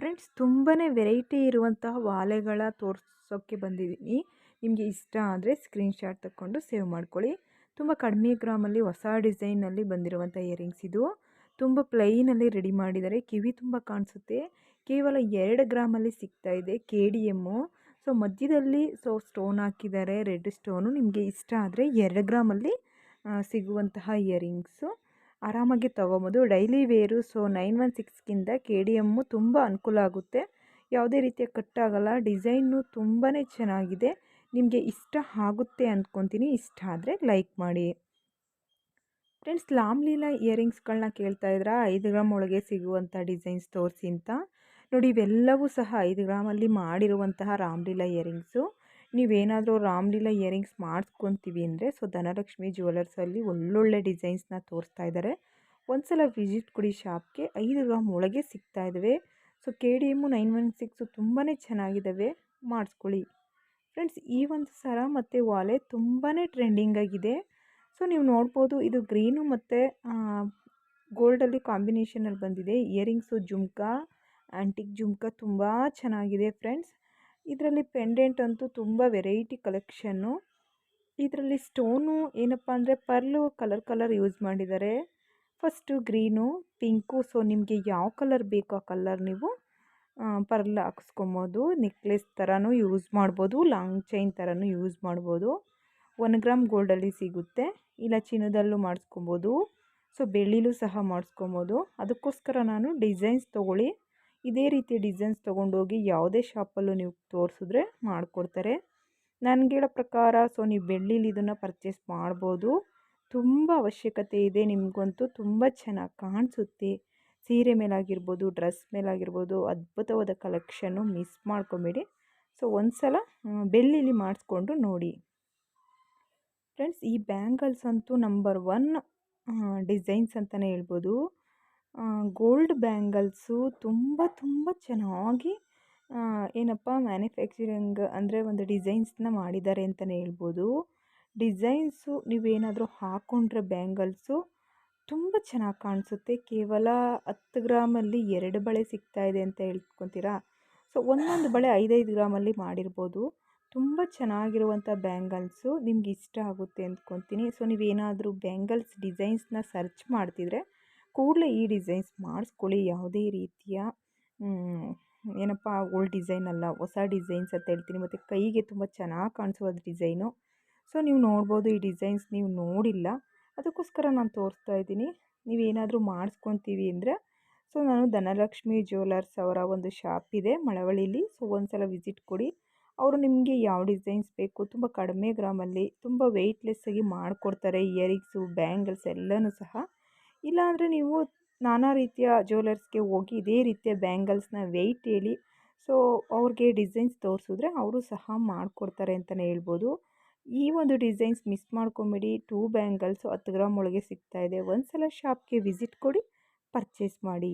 Friends ತುಂಬಾ variety ಇರುವಂತಹ ವಾಲೆಗಳ ತೋರಿಸೋಕ್ಕೆ ಬಂದಿದ್ದೀನಿ. ನಿಮಗೆ ಇಷ್ಟ ಆದರೆ ಸ್ಕ್ರೀನ್ಶಾಟ್ ತಗೊಂಡು ಸೇವ್ ಮಾಡ್ಕೊಳ್ಳಿ. ತುಂಬ ಕಡಿಮೆ ಗ್ರಾಮಲ್ಲಿ ಹೊಸ ಡಿಸೈನಲ್ಲಿ ಬಂದಿರುವಂಥ ಇಯರಿಂಗ್ಸ್ ಇದು. ತುಂಬ ಪ್ಲೈನಲ್ಲಿ ರೆಡಿ ಮಾಡಿದ್ದಾರೆ. ಕಿವಿ ತುಂಬ ಕಾಣಿಸುತ್ತೆ. ಕೇವಲ ಎರಡು ಗ್ರಾಮಲ್ಲಿ ಸಿಗ್ತಾ ಇದೆ ಕೆ ಡಿ ಎಮ್ಮು ಸೊ, ಮಧ್ಯದಲ್ಲಿ ಸೊ, ಸ್ಟೋನ್ ಹಾಕಿದ್ದಾರೆ, ರೆಡ್ ಸ್ಟೋನು. ನಿಮಗೆ ಇಷ್ಟ ಆದರೆ ಎರಡು ಗ್ರಾಮಲ್ಲಿ ಸಿಗುವಂತಹ ಇಯರಿಂಗ್ಸು. ಆರಾಮಾಗಿ ತೊಗೊಬೋದು. Daily wear, so nine one ಸಿಕ್ಸ್ಗಿಂತ K D M ತುಂಬ ಅನುಕೂಲ ಆಗುತ್ತೆ. ಯಾವುದೇ ರೀತಿಯ ಕಟ್ಟಾಗಲ್ಲ. ಡಿಸೈನು ತುಂಬಾ ಚೆನ್ನಾಗಿದೆ. ನಿಮಗೆ ಇಷ್ಟ ಆಗುತ್ತೆ ಅಂದ್ಕೊತೀನಿ ಇಷ್ಟ ಆದರೆ ಲೈಕ್ ಮಾಡಿ. ಫ್ರೆಂಡ್ಸ್ ಲಾಮ್ಲೀಲಾ ಇಯರಿಂಗ್ಸ್ಗಳನ್ನ ಕೇಳ್ತಾ ಇದ್ರೆ? ಐದು ಗ್ರಾಮ್ ಒಳಗೆ ಸಿಗುವಂಥ ಡಿಸೈನ್ಸ್ ತೋರಿಸಿ ಅಂತ. ನೋಡಿ, ಇವೆಲ್ಲವೂ ಸಹ ಐದು ಗ್ರಾಮಲ್ಲಿ ಮಾಡಿರುವಂತಹ ರಾಮ್ಲೀಲಾ ಇಯರಿಂಗ್ಸು. ನೀವೇನಾದರೂ ರಾಮ್ಲೀಲಾ ಇಯರಿಂಗ್ಸ್ ಮಾಡಿಸ್ಕೊತೀವಿ ಅಂದರೆ ಸೊ ಧನಲಕ್ಷ್ಮಿ ಜ್ಯುವೆಲರ್ಸಲ್ಲಿ ಒಳ್ಳೊಳ್ಳೆ ಡಿಸೈನ್ಸ್ನ ತೋರಿಸ್ತಾ ಇದ್ದಾರೆ ಒಂದು ಸಲ ವಿಸಿಟ್ ಕೊಡಿ ಶಾಪ್ಗೆ. ಐದು ಗ್ರಾಮ್ ಒಳಗೆ ಸಿಗ್ತಾ ಇದ್ದಾವೆ so K D M nine one six ತುಂಬಾ ಚೆನ್ನಾಗಿದ್ದಾವೆ ಮಾಡಿಸ್ಕೊಳ್ಳಿ. ಫ್ರೆಂಡ್ಸ್, ಈ ಒಂದು ಸರ ಮತ್ತು ವಾಲೆ ತುಂಬಾ ಟ್ರೆಂಡಿಂಗ್ ಆಗಿದೆ. ಸೊ ನೀವು ನೋಡ್ಬೋದು ಇದು ಗ್ರೀನು ಮತ್ತು ಗೋಲ್ಡಲ್ಲಿ ಕಾಂಬಿನೇಷನಲ್ಲಿ ಬಂದಿದೆ. ಇಯರಿಂಗ್ಸು ಜುಮ್ಕಾ ಆ್ಯಂಟಿಕ್ ಜುಮ್ಕಾ ತುಂಬ ಚೆನ್ನಾಗಿದೆ ಫ್ರೆಂಡ್ಸ್. ಇದರಲ್ಲಿ ಪೆಂಡೆಂಟ್ ಅಂತೂ ತುಂಬ ವೆರೈಟಿ ಕಲೆಕ್ಷನ್ನು ಇದರಲ್ಲಿ ಸ್ಟೋನು ಏನಪ್ಪ ಅಂದರೆ ಪರ್ಲು ಕಲರ್ ಕಲರ್ ಯೂಸ್ ಮಾಡಿದ್ದಾರೆ. ಫಸ್ಟು ಗ್ರೀನು ಪಿಂಕು ಸೊ ನಿಮಗೆ ಯಾವ ಕಲರ್ ಬೇಕೋ ಆ ಕಲರ್ ನೀವು ಪರ್ಲ್ ಹಾಕ್ಸ್ಕೊಬೋದು. ನೆಕ್ಲೆಸ್ ಥರನೂ ಯೂಸ್ ಮಾಡ್ಬೋದು ಲಾಂಗ್ ಚೈನ್ ಥರನೂ ಯೂಸ್ ಮಾಡ್ಬೋದು. ಒನ್ ಗ್ರಾಮ್ ಗೋಲ್ಡಲ್ಲಿ ಸಿಗುತ್ತೆ. ಇಲ್ಲ ಚಿನ್ನದಲ್ಲೂ ಮಾಡಿಸ್ಕೊಬೋದು. ಸೊ ಬೆಳ್ಳಿಲೂ ಸಹ ಮಾಡಿಸ್ಕೊಬೋದು. ಅದಕ್ಕೋಸ್ಕರ ನಾನು ಡಿಸೈನ್ಸ್ ತೊಗೊಳ್ಳಿ. ಇದೇ ರೀತಿ ಡಿಸೈನ್ಸ್ ತೊಗೊಂಡೋಗಿ ಯಾವುದೇ ಶಾಪಲ್ಲೂ ನೀವು ತೋರಿಸಿದ್ರೆ ಮಾಡಿಕೊಡ್ತಾರೆ. ನನಗೆ ಹೇಳೋ ಪ್ರಕಾರ, ಸೊ ನೀವು ಬೆಳ್ಳಿಲಿ ಇದನ್ನು ಪರ್ಚೇಸ್ ಮಾಡ್ಬೋದು. ತುಂಬ ಅವಶ್ಯಕತೆ ಇದೆ ನಿಮಗಂತೂ, ತುಂಬ ಚೆನ್ನಾಗಿ ಕಾಣಿಸುತ್ತೆ. ಸೀರೆ ಮೇಲಾಗಿರ್ಬೋದು ಡ್ರೆಸ್ ಮೇಲಾಗಿರ್ಬೋದು, ಅದ್ಭುತವಾದ ಕಲೆಕ್ಷನ್ನು ಮಿಸ್ ಮಾಡ್ಕೊಬೇಡಿ. ಸೊ ಒಂದು ಸಲ ಬೆಳ್ಳಿಲಿ ಮಾಡಿಸ್ಕೊಂಡು ನೋಡಿ. ಫ್ರೆಂಡ್ಸ್ ಈ ಬ್ಯಾಂಗಲ್ಸ್ ಅಂತೂ ನಂಬರ್ ಒನ್ ಡಿಸೈನ್ಸ್ ಅಂತಲೇ ಹೇಳ್ಬೋದು. ಗೋಲ್ಡ್ ಬ್ಯಾಂಗಲ್ಸು ತುಂಬ ತುಂಬ ಚೆನ್ನಾಗಿ ಏನಪ್ಪ ಮ್ಯಾನುಫ್ಯಾಕ್ಚರಿಂಗ್ ಅಂದರೆ ಒಂದು ಡಿಸೈನ್ಸ್ನ ಮಾಡಿದ್ದಾರೆ ಅಂತಲೇ ಹೇಳ್ಬೋದು. ಡಿಸೈನ್ಸು ನೀವೇನಾದರೂ ಹಾಕ್ಕೊಂಡ್ರೆ ಬ್ಯಾಂಗಲ್ಸು ತುಂಬ ಚೆನ್ನಾಗಿ ಕಾಣಿಸುತ್ತೆ. ಕೇವಲ ಹತ್ತು ಗ್ರಾಮಲ್ಲಿ ಎರಡು ಬಳೆ ಸಿಗ್ತಾ ಇದೆ ಅಂತ ಹೇಳ್ಕೊತೀರಾ? ಸೊ, ಒಂದೊಂದು ಬಳೆ ಐದೈದು ಗ್ರಾಮಲ್ಲಿ ಮಾಡಿರ್ಬೋದು. ತುಂಬ ಚೆನ್ನಾಗಿರುವಂಥ ಬ್ಯಾಂಗಲ್ಸು ನಿಮ್ಗೆ ಇಷ್ಟ ಆಗುತ್ತೆ ಅಂದ್ಕೊತೀನಿ. ಸೊ, ನೀವೇನಾದರೂ ಬ್ಯಾಂಗಲ್ಸ್ ಡಿಸೈನ್ಸ್ನ ಸರ್ಚ್ ಮಾಡ್ತಿದ್ರೆ ಕೂಡಲೇ ಈ ಡಿಸೈನ್ಸ್ ಮಾಡಿಸ್ಕೊಳ್ಳಿ ಯಾವುದೇ ರೀತಿಯ ಏನಪ್ಪ ಓಲ್ಡ್ ಡಿಸೈನ್ ಅಲ್ಲ, ಹೊಸ ಡಿಸೈನ್ಸ್ ಅಂತ ಹೇಳ್ತೀನಿ. ಮತ್ತು ಕೈಗೆ ತುಂಬ ಚೆನ್ನಾಗಿ ಕಾಣಿಸುವ ಡಿಸೈನು. ಸೊ, ನೀವು ನೋಡ್ಬೋದು ಈ ಡಿಸೈನ್ಸ್ ನೀವು ನೋಡಿಲ್ಲ. ಅದಕ್ಕೋಸ್ಕರ ನಾನು ತೋರಿಸ್ತಾ ಇದ್ದೀನಿ. ನೀವೇನಾದರೂ ಮಾಡಿಸ್ಕೊತೀವಿ ಅಂದರೆ, ಸೊ, ನಾನು ಧನಲಕ್ಷ್ಮಿ ಜ್ಯುವೆಲರ್ಸ್ ಅವರ ಒಂದು ಶಾಪ್ ಇದೆ ಮಳವಳ್ಳಿಲಿ. ಸೊ ಒಂದು ಸಲ ವಿಸಿಟ್ ಕೊಡಿ. ಅವರು ನಿಮಗೆ ಯಾವ ಡಿಸೈನ್ಸ್ ಬೇಕು, ತುಂಬ ಕಡಿಮೆ ಗ್ರಾಮಲ್ಲಿ, ತುಂಬ ವೆಯ್ಟ್ಲೆಸ್ಸಾಗಿ ಮಾಡಿಕೊಡ್ತಾರೆ, ಇಯರಿಂಗ್ಸು, ಬ್ಯಾಂಗಲ್ಸ್ ಎಲ್ಲನೂ ಸಹ. ಇಲ್ಲಾಂದರೆ ನೀವು ನಾನಾ ರೀತಿಯ ಜ್ಯುವೆಲರ್ಸ್ಗೆ ಹೋಗಿ ಇದೇ ರೀತಿಯ ಬ್ಯಾಂಗಲ್ಸ್ನ ವೆಯ್ಟ್ ಹೇಳಿ ಸೊ ಅವ್ರಿಗೆ ಡಿಸೈನ್ಸ್ ತೋರಿಸಿದ್ರೆ ಅವರು ಸಹ ಮಾಡಿಕೊಡ್ತಾರೆ ಅಂತಲೇ ಹೇಳ್ಬೋದು. ಈ ಒಂದು ಡಿಸೈನ್ಸ್ ಮಿಸ್ ಮಾಡ್ಕೊಂಬಿಡಿ ಟೂ ಬ್ಯಾಂಗಲ್ಸು ಹತ್ತು ಗ್ರಾಮ್ ಒಳಗೆ ಸಿಗ್ತಾಯಿದೆ ಒಂದು ಸಲ ಶಾಪ್ಗೆ ವಿಸಿಟ್ ಕೊಡಿ ಪರ್ಚೇಸ್ ಮಾಡಿ.